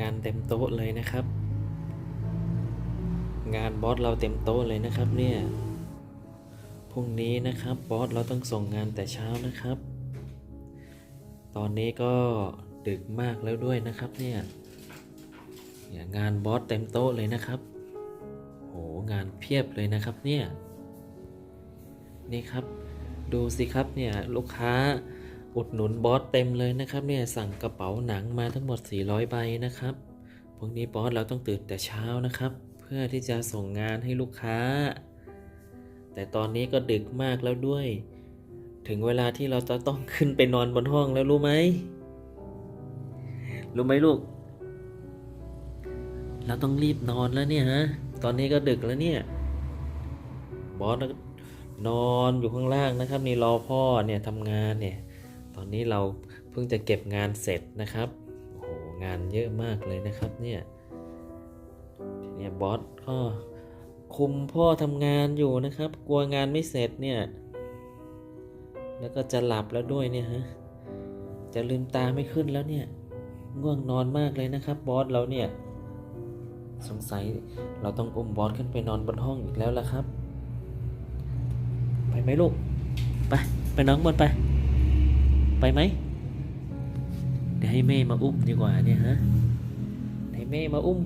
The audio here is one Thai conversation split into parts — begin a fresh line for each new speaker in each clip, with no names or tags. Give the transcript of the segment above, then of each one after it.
งานเต็มโต๊ะเลยนะครับ งานบอสเราเต็มโต๊ะเลยนะครับเนี่ยพรุ่งนี้นะครับบอสเราต้องส่งงานแต่เช้านะครับ ตอนนี้ก็ดึกมากแล้วด้วยนะครับเนี่ยงานบอสเต็มโต๊ะเลยนะครับโหงานเพียบเลยนะครับเนี่ยนี่ครับดูสิครับเนี่ยลูกค้า อุดหนุนบอสเต็มเลยนะครับเนี่ยสั่งกระเป๋าหนังมาทั้งหมด 400 ใบนะครับพรุ่งนี้บอสเราต้องตื่นแต่เช้านะครับ เพื่อที่จะส่งงานให้ลูกค้า แต่ตอนนี้ก็ดึกมากแล้วด้วย ถึงเวลาที่เราจะต้องขึ้นไปนอนบนห้องแล้วรู้ไหมรู้ไหมลูก เราต้องรีบนอนแล้วเนี่ยฮะตอนนี้ก็ดึกแล้วเนี่ยบอสนอนอยู่ข้างล่างนะครับ นี่รอพ่อเนี่ยทำงานเนี่ย ตอนนี้เราเพิ่งจะเก็บงานเสร็จนะครับโอ้โหงานเยอะมากเลยนะครับเนี่ยทีนี่ยบอสก็คุมพ่อทำงานอยู่นะครับ กลัวงานไม่เสร็จเนี่ยแล้วก็จะหลับแล้วด้วยเนี่ยฮะจะลืมตาไม่ขึ้นแล้วเนี่ยง่วงนอนมากเลยนะครับบอสเราเนี่ยสงสัยเราต้องอุ้มบอสขึ้นไปนอนบนห้องอีกแล้วล่ะครับ ไปไหมลูก ไป ไปน้องบนไป ไปไหมเดี๋ยวให้แม่มาอุ้มดีกว่าเนี่ยฮะให้แม่มาอุ้ม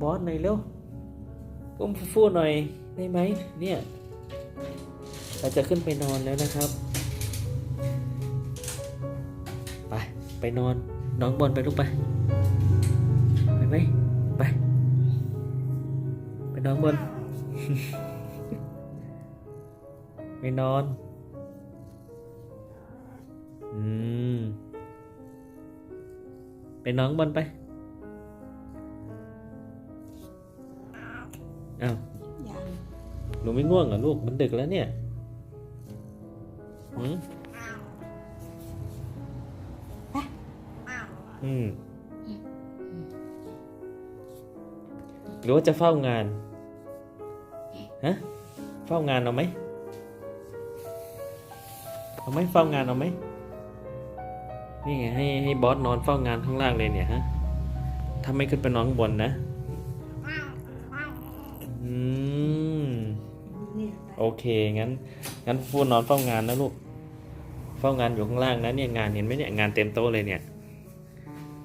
บอสหน่อยเร็วอุ้มฟูๆหน่อยได้ไหมเนี่ยเราจะขึ้นไปนอนแล้วนะครับไปไปนอนน้องบอลไปลูกไปไปไหมไปไปน้องบอล ไปนอน ไปน้องบอลไปอ้าว
ยัง
หนูไม่ง่วงเหรอลูก มันดึกแล้วเนี่ยหืมอืม หรือว่าจะเฝ้างาน ฮะ เฝ้างานเอาไหม เอาไหมเฝ้างานเอาไหม นี่ไงให้ให้บอสนอนเฝ้างานข้างล่างเลยเนี่ยฮะถ้าไม่ขึ้นไปนอนข้างบนนะ อืม โอเค งั้น งั้นฟูนอนเฝ้างานนะลูก เฝ้างานอยู่ข้างล่างนะเนี่ยงานเห็นไหมเนี่ยงานเต็มโต๊ะเลยเนี่ย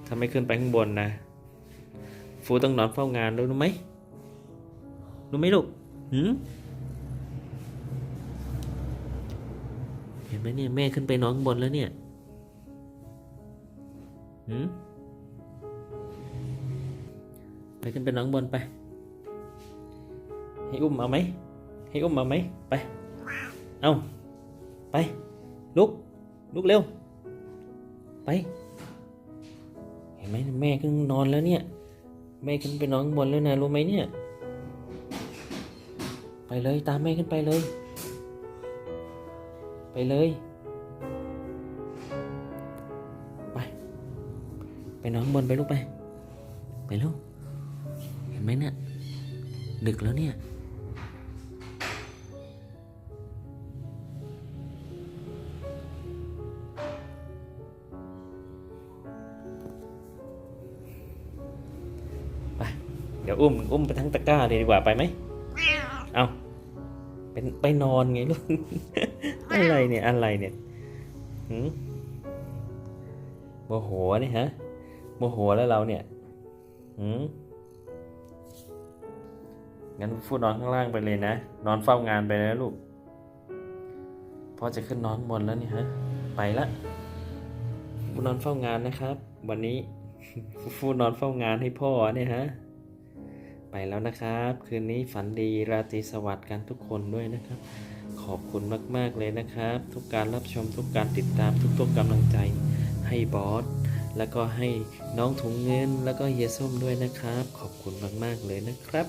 ถ้าไม่ขึ้นไปข้างบนนะ ฟูต้องนอนเฝ้างานรู้ไหมรู้ไหมลูกหืมเห็นไหมเนี่ยแม่ขึ้นไปนอนข้างบนแล้วเนี่ย ไปขึ้นไปนอนข้างบนไป ให้อุ้มเอาไหม ให้อุ้มมาไหม ไป เอาไป ลุก ลุกเร็ว ไป เห็นไหมแม่ขึ้นนอนแล้วเนี่ย แม่ขึ้นไปนอนข้างบนแล้วนะรู้ไหมเนี่ย ไปเลย ตามแม่ขึ้นไปเลย ไปเลย ไปนอนบนไปลูกไป ไปลูก เห็นไหมเนี่ย ดึกแล้วเนี่ยไปเดี๋ยวอุ้มอุ้มไปทั้งตะกร้าเลยดีกว่าไปไหม เอาเป็นไปนอนไงลูก อะไรเนี่ย อะไรเนี่ยหืมโมโหเนี่ยฮะ โมโหแล้วเราเนี่ยหืมงั้นฟูดนอนข้างล่างไปเลยนะ นอนเฝ้างานไปนะลูกพ่อจะขึ้นนอนบนแล้วเนี่ยฮะ ไปละฟูนอนเฝ้างานนะครับ วันนี้ฟูนอนเฝ้างานให้พ่อเนี่ยฮะ ไปแล้วนะครับ คืนนี้ฝันดีราตรีสวัสดิ์กันทุกคนด้วยนะครับ ขอบคุณมาก ๆ เลยนะครับ ทุกการรับชมทุกการติดตามทุกๆกำลังใจให้บอส แล้วก็ให้น้องถุงเงินแล้วก็เฮียส้มด้วยนะครับ ขอบคุณมาก ๆ เลยนะครับ